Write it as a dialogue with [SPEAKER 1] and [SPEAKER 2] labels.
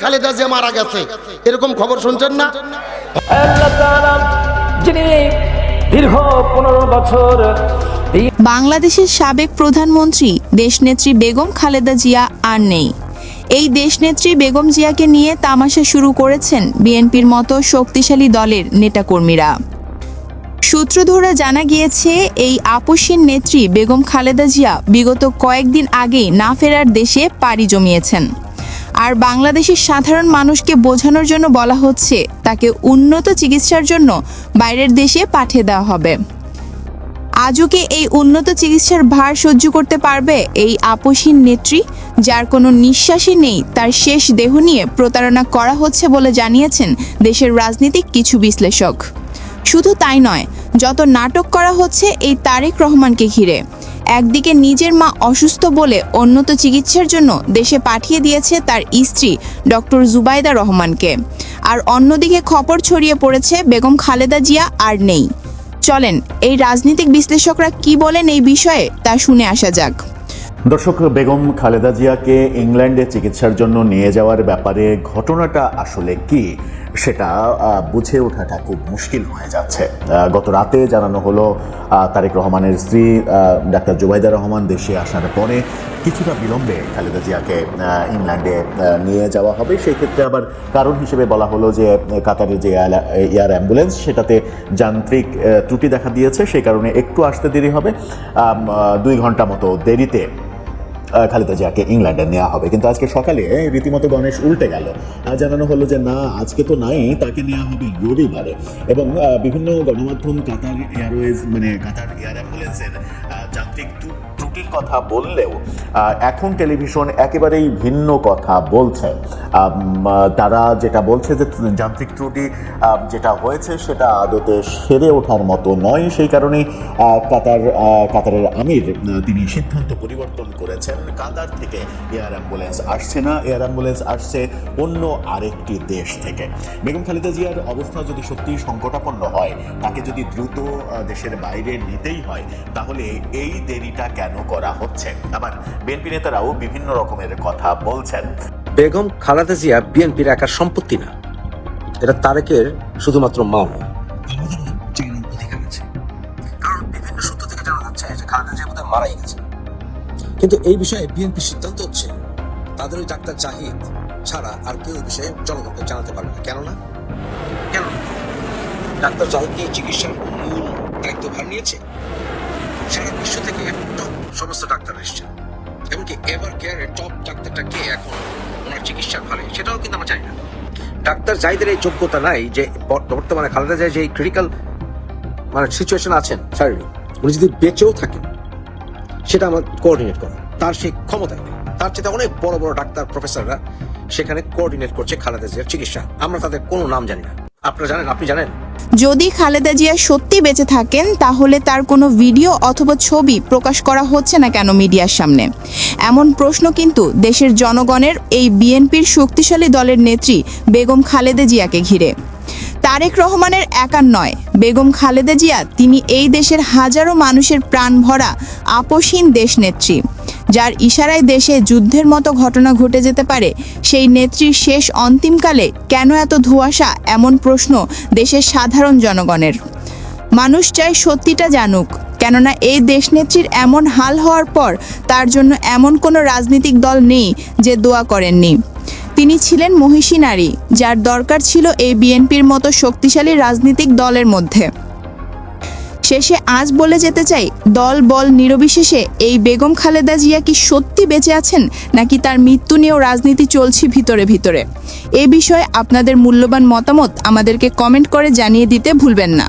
[SPEAKER 1] খালেদা জিয়া মারা গেছে। এরকম খবর শুনছেন না?
[SPEAKER 2] দীর্ঘ পনেরো বছর
[SPEAKER 3] বাংলাদেশের সাবেক প্রধানমন্ত্রী দেশনেত্রী বেগম খালেদা জিয়া আর নেই। এই দেশনেত্রী বেগম জিয়াকে নিয়ে তামাশা শুরু করেছেন বিএনপির মতো শক্তিশালী দলের নেতাকর্মীরা। সূত্র ধরে জানা গিয়েছে, এই আপসীন নেত্রী বেগম খালেদা জিয়া বিগত কয়েকদিন আগেই না ফেরার দেশে পাড়ি জমিয়েছেন। আর বাংলাদেশের সাধারণ মানুষকে বোঝানোর জন্য বলা হচ্ছে, তাকে উন্নত চিকিৎসার জন্য বাইরের দেশে পাঠিয়ে দেওয়া হবে। আজও কি এই উন্নত চিকিৎসার ভার সহ্য করতে পারবে এই আপসীন নেত্রী, যার কোনো নিঃশ্বাসই নেই, তার শেষ দেহ নিয়ে প্রতারণা করা হচ্ছে বলে জানিয়েছেন দেশের রাজনীতিক কিছু বিশ্লেষক। শুধু তাই নয়, যত নাটক করা হচ্ছে এই তারেক রহমানকে ঘিরে। একদিকে নিজের মা অসুস্থ বলে উন্নত চিকিৎসার জন্য দেশে পাঠিয়ে দিয়েছে তার স্ত্রী, ডক্টর জুবাইদা রহমানকে। আর অন্যদিকে খবর ছড়িয়ে পড়েছে, বেগম খালেদা জিয়া আর নেই। চলেন, এই রাজনৈতিক বিশ্লেষকরা কি বলেন এই বিষয়ে তা শুনে আসা যাক।
[SPEAKER 4] দর্শক, বেগম খালেদা জিয়াকে ইংল্যান্ডে চিকিৎসার জন্য নিয়ে যাওয়ার ব্যাপারে ঘটনাটা আসলে কি সেটা বুঝে ওঠাটা খুব মুশকিল হয়ে যাচ্ছে। গত রাতে জানানো হলো তারেক রহমানের স্ত্রী ডাক্তার জুবাইদা রহমান দেশে আসার পরে কিছুটা বিলম্বে খালেদা জিয়াকে ইংল্যান্ডে নিয়ে যাওয়া হবে। সেই ক্ষেত্রে আবার কারণ হিসেবে বলা হলো যে, কাতারের যে এয়ার- অ্যাম্বুলেন্স, সেটাতে যান্ত্রিক ত্রুটি দেখা দিয়েছে। সেই কারণে একটু আসতে দেরি হবে। দুই ঘণ্টা মতো দেরিতে খালেদা জিয়াকে ইংল্যান্ডে নেওয়া হবে। কিন্তু আজকে সকালে রীতিমতো গণেশ উল্টে গেল। জানানো হলো যে, না, আজকে তো নাই, তাকে নেওয়া হবে রবিবারে। এবং বিভিন্ন গণমাধ্যম, কাতার এয়ারওয়েজ মানে কাতার এয়ার অ্যাম্বুলেন্সের যান্ত্রিক ত্রুটির কথা বললেও এখন টেলিভিশন একেবারেই ভিন্ন কথা বলছে। তারা যেটা বলছে যে যান্ত্রিক ত্রুটি যেটা হয়েছে, সেটা আদতে সেরে ওঠার মতো নয়। সেই কারণেই কাতার কাতারের আমির তিনি সিদ্ধান্ত পরিবর্তন করেছেন। কাতার থেকে এয়ার অ্যাম্বুলেন্স আসছে না এয়ার অ্যাম্বুলেন্স আসছে অন্য আরেকটি দেশ থেকে। বেগম খালেদা জিয়ার অবস্থা যদি সত্যি সংকটাপন্ন হয় তাকে যদি দ্রুত দেশের বাইরে নিতেই হয় তাহলে এই দেরিটা কেন করা হচ্ছে? আবার বিএনপি নেতারাও বিভিন্ন রকমের কথা বলছেন।
[SPEAKER 5] বেগম খালেদা জিয়া বিএনপির একার সম্পত্তি না। এটা তারেকের শুধুমাত্র মাও নয় আমাদেরও অধিকার আছে। কারণ বিভিন্ন সূত্র থেকে জানা যাচ্ছে যে খালেদা জিয়া বোধহয় মারাই কিন্তু এই বিষয়ে বিএনপি সিদ্ধান্ত হচ্ছে, তাদের ওই ডাক্তার জাহিদ ছাড়া আর কেউ বিষয়ে জনগণকে জানাতে পারবে না। কেননা? কেন ডাক্তার জাহিদ কি চিকিৎসার মূল দায়িত্ব ভার নিয়েছে? সারা বিশ্ব থেকে টপ সমস্ত ডাক্তার এসেছেন এমনকি এভার কেয়ারের টপ ডাক্তারটা কে এখন ওনার চিকিৎসার ফলে সেটাও কিন্তু আমরা জানি না। ডাক্তার জাহিদের এই যোগ্যতা নাই যে বর্ত- বর্তমানে খালেদা যায় যে ক্রিটিক্যাল মানে সিচুয়েশন আছেন শারীরিক উনি যদি বেঁচেও থাকেন সেটা আমার কোঅর্ডিনেট করা। তার সেই ক্ষমতায় নেই। তার চেয়ে অনেক বড় বড় ডাক্তার প্রফেসররা সেখানে কোঅর্ডিনেট করছে খালেদা জিয়ার চিকিৎসা। আমরা তাদের কোনো নাম জানি না। আপনারা জানেন? আপনি জানেন?
[SPEAKER 3] যদি খালেদা জিয়া সত্যি বেঁচে থাকেন, তাহলে তার কোনো ভিডিও অথবা ছবি প্রকাশ করা হচ্ছে না কেন মিডিয়ার সামনে? এমন প্রশ্ন কিন্তু দেশের জনগণের এই বিএনপির শক্তিশালী দলের নেত্রী বেগম খালেদা জিয়াকে ঘিরে। তারেক রহমানের একার নয়। বেগম খালেদা জিয়া, তিনি এই দেশের হাজারো মানুষের প্রাণ ভরা আপসীন দেশনেত্রী যার ইশারায় দেশে যুদ্ধের মতো ঘটনা ঘটে যেতে পারে, সেই নেত্রীর শেষ অন্তিমকালে কেন এত ধোঁয়াশা, এমন প্রশ্ন দেশের সাধারণ জনগণের। মানুষ চায় সত্যিটা জানুক, কেননা এই দেশনেত্রীর এমন হাল হওয়ার পর তার জন্য এমন কোনো রাজনৈতিক দল নেই যে দোয়া করেননি। তিনি ছিলেন মহিষী নারী, যার দরকার ছিল এই বিএনপির মতো শক্তিশালী রাজনৈতিক দলের মধ্যে। শেষে আজ বলে যেতে চাই, দল বল নিরবিশেষে এই বেগম খালেদা জিয়া কি সত্যি বেঁচে আছেন, নাকি তার মৃত্যু নিয়েও রাজনীতি চলছে ভিতরে ভিতরে? এ বিষয়ে আপনাদের মূল্যবান মতামত আমাদেরকে কমেন্ট করে জানিয়ে দিতে ভুলবেন না।